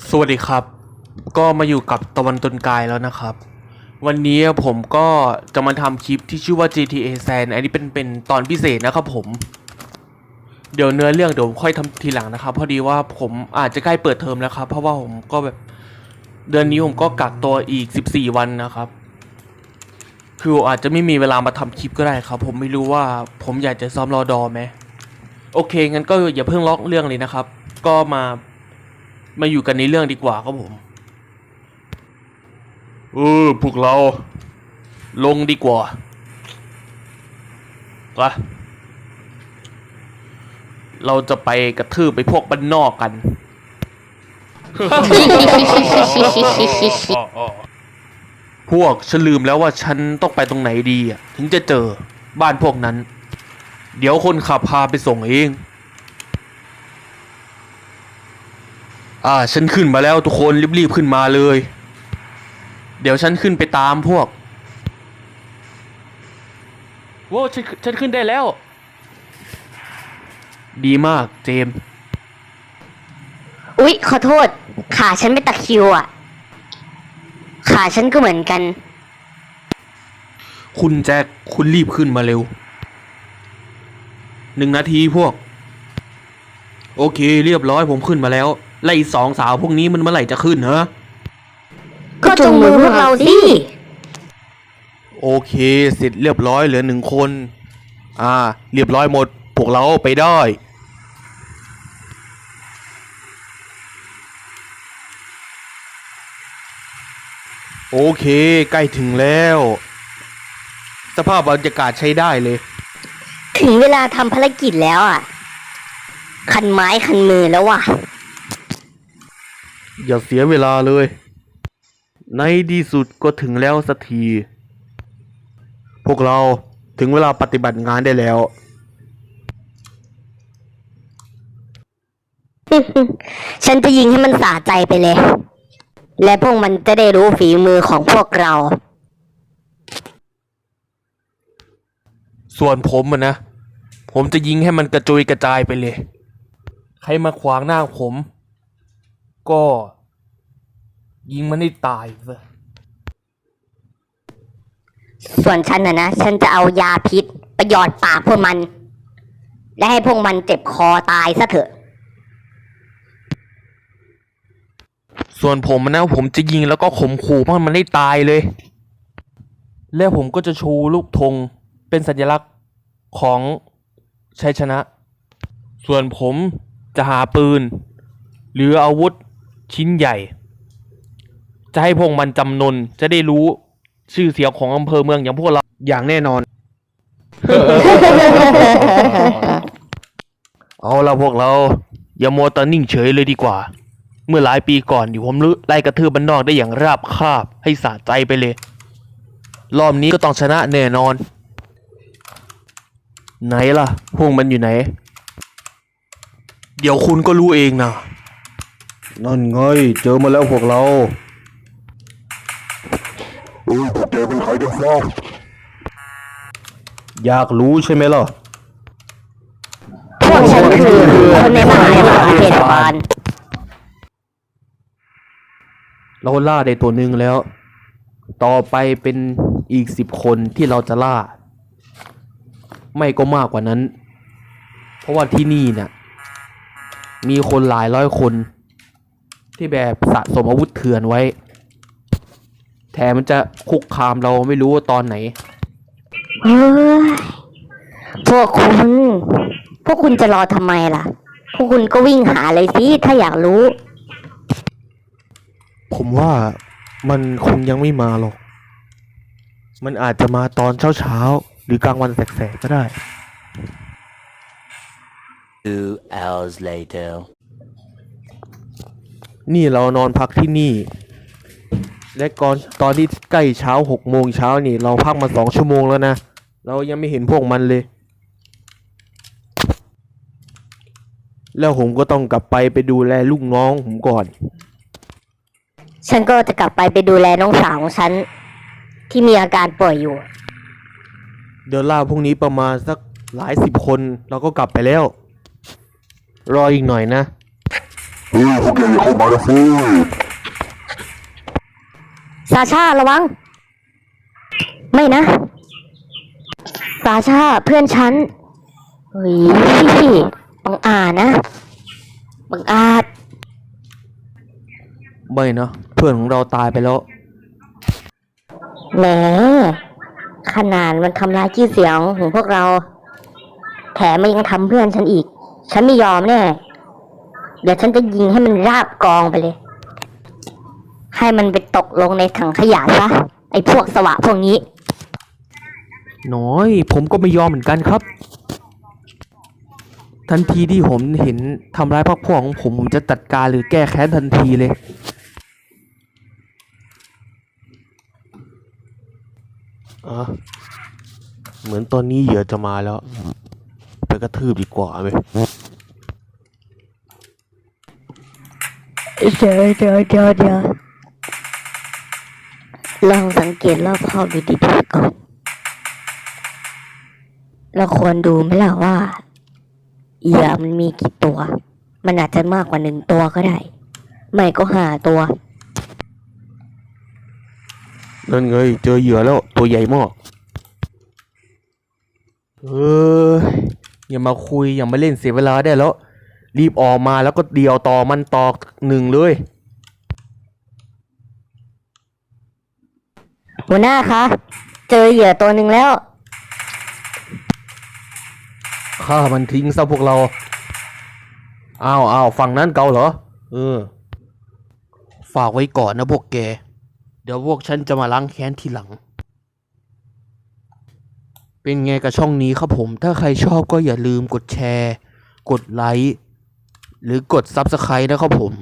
สวัสดีครับ ก็มาอยู่กับตะวันตนกายแล้วนะครับ วันนี้ผมก็จะมาทำคลิปที่ชื่อว่า GTA San อันนี้เป็นเป็นตอนพิเศษนะครับผม เดี๋ยวเนื้อเรื่องเดี๋ยวค่อยทำทีหลังนะครับพอดีว่าผมอาจจะใกล้เปิดเทอมแล้วครับ เพราะว่าผมก็แบบเดือนนี้ผมก็กักตัวอีก 14 วันนะครับ คืออาจจะไม่มีเวลามาทำคลิปก็ได้ครับ ผมไม่รู้ว่าผมอยากจะซ้อมรอดอไหมโอเคงั้นก็อย่าเพิ่งล็อกเรื่องเลยนะครับ ก็มา มาอยู่กันในเรื่องดีกว่าครับผม เออพวกเรา ลงดีกว่าปะเราจะไปกระทืบไปพวกบ้านนอกกัน พวกฉันลืมแล้วว่าฉันต้องไปตรงไหนดีอะ ถึงจะเจอบ้านพวกนั้น เดี๋ยวคนขับพาไปส่งเอง อ่า ฉันขึ้นมาแล้วทุกคนรีบๆขึ้นมาเลย เดี๋ยวฉันขึ้นไปตามพวกโว้ฉันฉันขึ้นได้แล้ว ดีมากเจมส์อุ๊ย ขอโทษ ขาฉันไม่ตะคริวอะ ขาฉันก็เหมือนกัน คุณแจ็คคุณรีบขึ้นมาเร็วหนึ่งนาทีพวก โอเค เรียบร้อยผมขึ้นมาแล้ว ไล่สองสาวพวกนี้มันเมื่อไหร่จะขึ้นเหรอก็จงมือพวกเราสิโอเคเสร็จเรียบร้อยเหลือหนึ่งคน อ่า เรียบร้อยหมดพวกเราไปได้ โอเค ใกล้ถึงแล้ว สภาพบรรยากาศใช้ได้เลย ถึงเวลาทำภารกิจแล้วอะ คันไม้คันมือแล้วว่ะ อย่าเสียเวลาเลย ในที่สุดก็ถึงแล้วสักที พวกเราถึงเวลาปฏิบัติงานได้แล้ว ฉันจะยิงให้มันสะใจไปเลย และพวกมันจะได้รู้ฝีมือของพวกเรา ส่วนผมอะนะ ผมจะยิงให้มันกระจุยกระจายไปเลย ใครมาขวางหน้าผม ก็ ยิงมันให้ตายซะส่วนฉันนะนะ ฉันจะเอายาพิษไปหยอดปากพวกมัน และให้พวกมันเจ็บคอตายซะเถอะ ส่วนผมอะนะผมจะยิงแล้วก็ข่มขู่ให้มันให้ตายเลย แล้วผมก็จะชูลูกธงเป็นสัญลักษณ์ของชัยชนะ ส่วนผมจะหาปืน หรืออาวุธ ชิ้นใหญ่ จะให้พวกมันจำนนจะได้รู้ชื่อเสียงของอำเภอเมืองอย่างพวกเรา อย่างแน่นอน เอาละพวกเรา อย่ามัวแตะนิ่งเฉยเลยดีกว่า เมื่อหลายปีก่อนอยู่ผมไล่กระทืบบ้านนอกได้อย่างราบคาบให้สะใจไปเลย รอบนี้ก็ต้องชนะแน่นอน ไหนล่ะพวกมันอยู่ไหน เดี๋ยวคุณก็รู้เองนะ นั่นไง เจอมาแล้วพวกเราเฮ้ยพวกแกเป็นใครกันฟ้าอยากรู้ใช่ไหมล่ะ พวกฉันคือคนในมหาวิทยาลัยเทศบาลเราล่าได้ตัวหนึ่งแล้ว ต่อไปเป็นอีกสิบคนที่เราจะล่า ไม่ก็มากกว่านั้น เพราะว่าที่นี่เนี่ยมีคนหลายร้อยคน ที่แบบสะสมอาวุธเถื่อนไว้ แถมมันจะคุกคามเราไม่รู้ว่าตอนไหน เฮ้ยพวกคุณ พวกคุณจะรอทำไมล่ะ พวกคุณก็วิ่งหาเลยสิ ถ้าอยากรู้ ผมว่ามันคงยังไม่มาหรอก มันอาจจะมาตอนเช้าๆ หรือกลางวันแสกๆก็ได้ Two hours later. นี่เรานอนพักที่นี่ และก่อนตอนที่ใกล้เช้าหกโมงเช้านี่ เราพักมาสองชั่วโมงแล้วนะ เรายังไม่เห็นพวกมันเลย แล้วผมก็ต้องกลับไปไปดูแลลูกน้องผมก่อน ฉันก็จะกลับไปไปดูแลน้องสาวของฉัน ที่มีอาการป่วยอยู่ เดินล่าพวกนี้ประมาณสักหลายสิบคน เราก็กลับไปแล้ว รออีกหน่อยนะ เฮ้ยพวกแกอย่าเข้ามานะเฟ้ยซาชาระวัง ไม่นะซาชาเพื่อนฉันเฮ้ยบังอาจนะบังอาจไม่นะเพื่อนของเราตายไปแล้ว แหมขนาดมันทำลายชื่อเสียงของพวกเรา แถมมันยังทำเพื่อนฉันอีก ฉันไม่ยอมแน่ เดี๋ยวฉันจะยิงให้มันราบกองไปเลย ให้มันไปตกลงในถังขยะซะไอ้พวกสวะพวกนี้ น้อย ผมก็ไม่ยอมเหมือนกันครับ ทันทีที่ผมเห็นทำร้ายพรรคพวกของผมผมจะจัดการหรือแก้แค้นทันทีเลยเออเหมือนตอนนี้เหยื่อจะมาแล้ว ไปกระทืบดีกว่าไหม เดี๋ยวเดี๋ยวเดี๋ยวเดี๋ยวลองสังเกตรอบคอบดูดีๆก่อนเราควรดูไหมล่ะว่าเหยื่อมันมีกี่ตัว มันอาจจะมากกว่าหนึ่งตัวก็ได้ ไม่ก็ห้าตัว นั่นไงเจอเหยื่อแล้ว ตัวใหญ่มากเอออย่ามาคุยอย่ามาเล่นเสียเวลาได้แล้ว รีบออกมาแล้วก็เดียวต่อมันต่อหนึ่งเลย หัวหน้าคะ เจอเหยื่อตัวหนึ่งแล้วฆ่ามันทิ้งซะพวกเรา อ้าวอ้าวฝั่งนั้นเกาเหรอ เออ ฝากไว้ก่อนนะพวกแก เดี๋ยวพวกฉันจะมาล้างแค้นทีหลัง เป็นไงกับช่องนี้ครับผม ถ้าใครชอบก็อย่าลืมกดแชร์ กดไลค์ หรือกด Subscribe นะครับผม